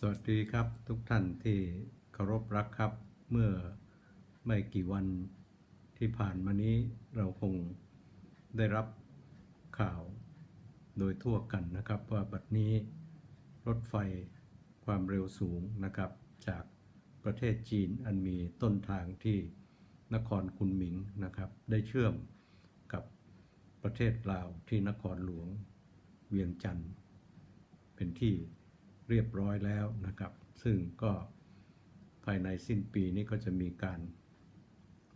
สวัสดีครับทุกท่านที่เคารพรักครับ เมื่อไม่กี่วันที่ผ่านมานี้เราคงได้รับข่าวโดยทั่วกันนะครับ ว่าบัดนี้รถไฟความเร็วสูงนะครับ จากประเทศจีนอันมีต้นทางที่นครคุนหมิงนะครับ ได้เชื่อมกับประเทศลาวที่นครหลวงเวียงจันทร์เป็นที่ เรียบร้อยแล้วนะครับ ซึ่งก็ภายในสิ้นปีนี้ก็จะมีการ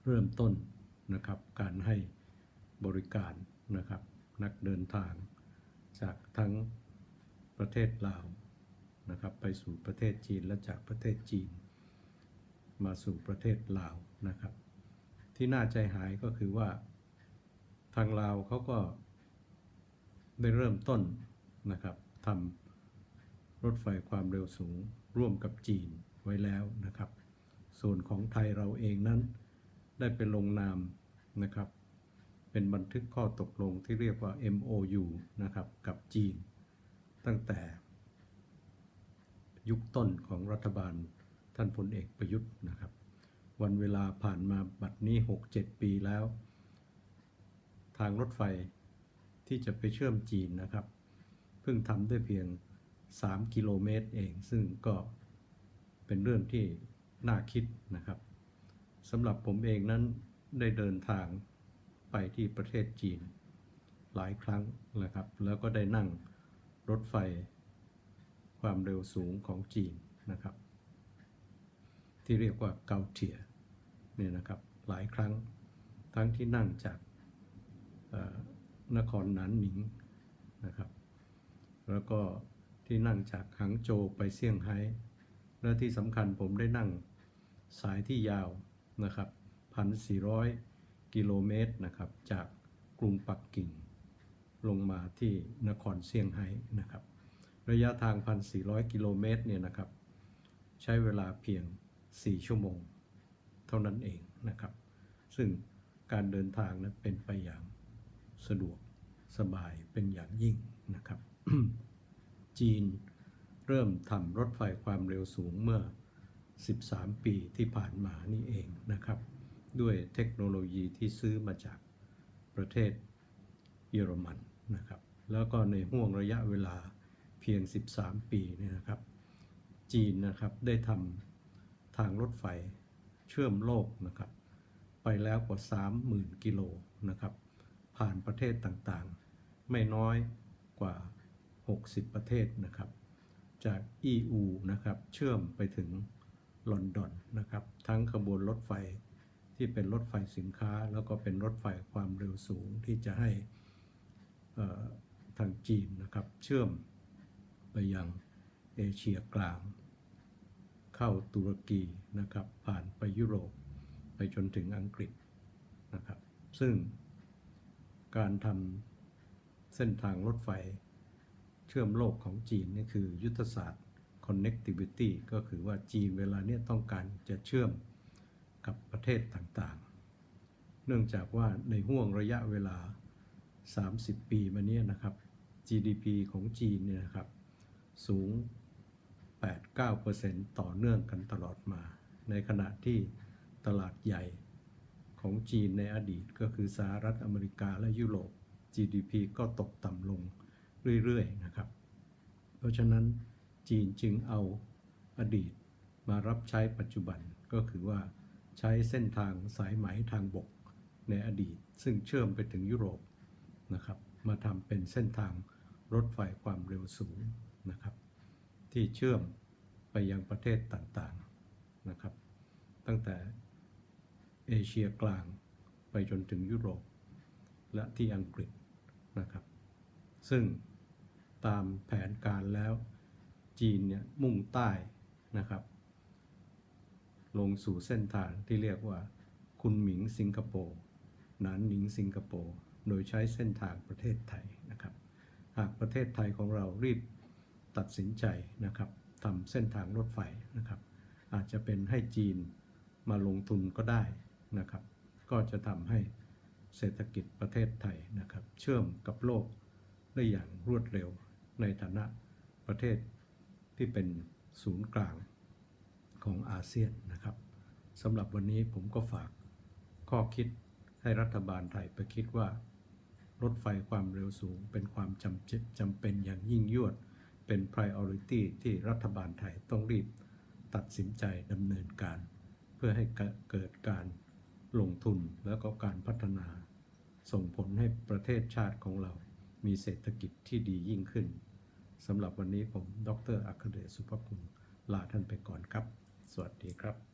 เริ่มต้นนะครับ การให้บริการนะครับ นักเดินทางจากทั้งประเทศลาวนะครับไปสู่ประเทศจีนและจากประเทศจีน มาสู่ประเทศลาวนะครับ ที่น่าใจหายก็คือว่าทางลาวเขาก็ได้เริ่มต้นนะครับทำ รถไฟความเร็วสูงร่วมกับจีนไว้แล้วนะครับ ส่วนของไทยเราเองนั้น ได้ไปลงนามนะครับ เป็นบันทึกข้อตกลงที่เรียกว่า MOU นะครับกับจีน ตั้งแต่ ยุคต้นของรัฐบาลท่านพลเอกประยุทธ์นะครับ วันเวลาผ่านมาบัดนี้ 6-7 ปีแล้ว ทางรถไฟที่จะไปเชื่อมจีนนะครับ เพิ่งทำได้เพียง 3 กิโลเมตรเอง ซึ่งก็เป็นเรื่องที่น่าคิดนะครับสำหรับผมเองนั้นได้เดินทางไปที่ประเทศจีนหลายครั้งนะครับ แล้วก็ได้นั่งรถไฟความเร็วสูงของจีนนะครับ ที่เรียกว่าเกาเทียเนี่ยนะครับหลายครั้งทั้งที่นั่งจากนครหนานหนิงนะครับ แล้วก็ ที่นั่งจากหางโจวไปเซี่ยงไฮ้และที่สำคัญผมได้นั่งสายที่ยาวนะครับ 1,400 กิโลเมตรนะครับ จากกรุงปักกิ่ง ลงมาที่นครเซี่ยงไฮ้นะครับ ระยะทาง 1,400 กิโลเมตรเนี่ยนะครับ ใช้เวลาเพียง 4 ชั่วโมง เท่านั้นเองนะครับ ซึ่งการเดินทางนั้นเป็นไปอย่างสะดวกสบายเป็นอย่างยิ่งนะครับ จีน เริ่มทำรถไฟความเร็วสูงเมื่อ 13 ปีที่ผ่านมานี่เองนะครับ ด้วยเทคโนโลยีที่ซื้อมาจากประเทศเยอรมันนะครับ แล้วก็ในห่วงระยะเวลาเพียง 13 ปีเนี่ยนะครับ จีนนะครับได้ทำทางรถไฟเชื่อมโลกนะครับ ไปแล้วกว่า 30,000 กิโลนะครับ ผ่านประเทศต่างๆ ไม่น้อยกว่า 60 ประเทศนะครับ จาก EU นะครับ เชื่อมไปถึงลอนดอนนะครับ ทั้งขบวนรถไฟที่เป็นรถไฟสินค้า แล้วก็เป็นรถไฟความเร็วสูงที่จะให้ทางจีนนะครับ เชื่อมไปยังเอเชียกลาง เข้าตุรกีนะครับ ผ่านไปยุโรป ไปจนถึงอังกฤษนะครับ ซึ่งการทำเส้นทางรถไฟ ชื่อมโลกของจีนนี่คือยุทธศาสตร์ connectivity ก็คือว่าจีนเวลาเนี้ยต้องการจะเชื่อมกับประเทศต่างๆ เนื่องจากว่าในห่วงระยะเวลา 30 ปีมาเนี้ยนะครับ GDP ของจีนเนี่ยนะครับสูง 8-9%ต่อเนื่องกันตลอดมา ในขณะที่ตลาดใหญ่ของจีนในอดีตก็คือสหรัฐอเมริกาและยุโรป GDP ก็ตกต่ำลง เรื่อยๆนะครับ เพราะฉะนั้นจีนจึงเอาอดีตมารับใช้ปัจจุบันก็คือว่าใช้เส้นทางสายไหมทางบกในอดีต ซึ่งเชื่อมไปถึงยุโรปนะครับ มาทำเป็นเส้นทางรถไฟความเร็วสูงนะครับ ที่เชื่อมไปยังประเทศต่างๆนะครับ ตั้งแต่เอเชียกลางไปจนถึงยุโรป และที่อังกฤษนะครับ ซึ่ง ตามแผนการแล้วจีนเนี่ยมุ่งใต้นะครับ ลงสู่เส้นทางที่เรียกว่า คุนหมิงสิงคโปร์หนานหนิงสิงคโปร์โดยใช้เส้นทางประเทศไทยนะครับ หากประเทศไทยของเรารีบตัดสินใจนะครับทำเส้นทางรถไฟนะครับ อาจจะเป็นให้จีนมาลงทุนก็ได้นะครับ ก็จะทำให้เศรษฐกิจประเทศไทยนะครับ เชื่อมกับโลกได้อย่างรวดเร็ว ในฐานะประเทศที่เป็นศูนย์กลางของอาเซียนนะครับสำหรับวันนี้ผมก็ฝากข้อคิดให้รัฐบาลไทยไปคิดว่า รถไฟความเร็วสูงเป็นความจำเป็นจำเป็นอย่างยิ่งยวด เป็น priority ที่รัฐบาลไทยต้องรีบตัดสินใจดำเนินการ เพื่อให้เกิดการลงทุนแล้วก็การพัฒนา ส่งผลให้ประเทศชาติของเรามีเศรษฐกิจที่ดียิ่งขึ้น สำหรับวันนี้ผม ดรอัคเดชสุภคุณลาท่านไปก่อนครับ สวัสดีครับ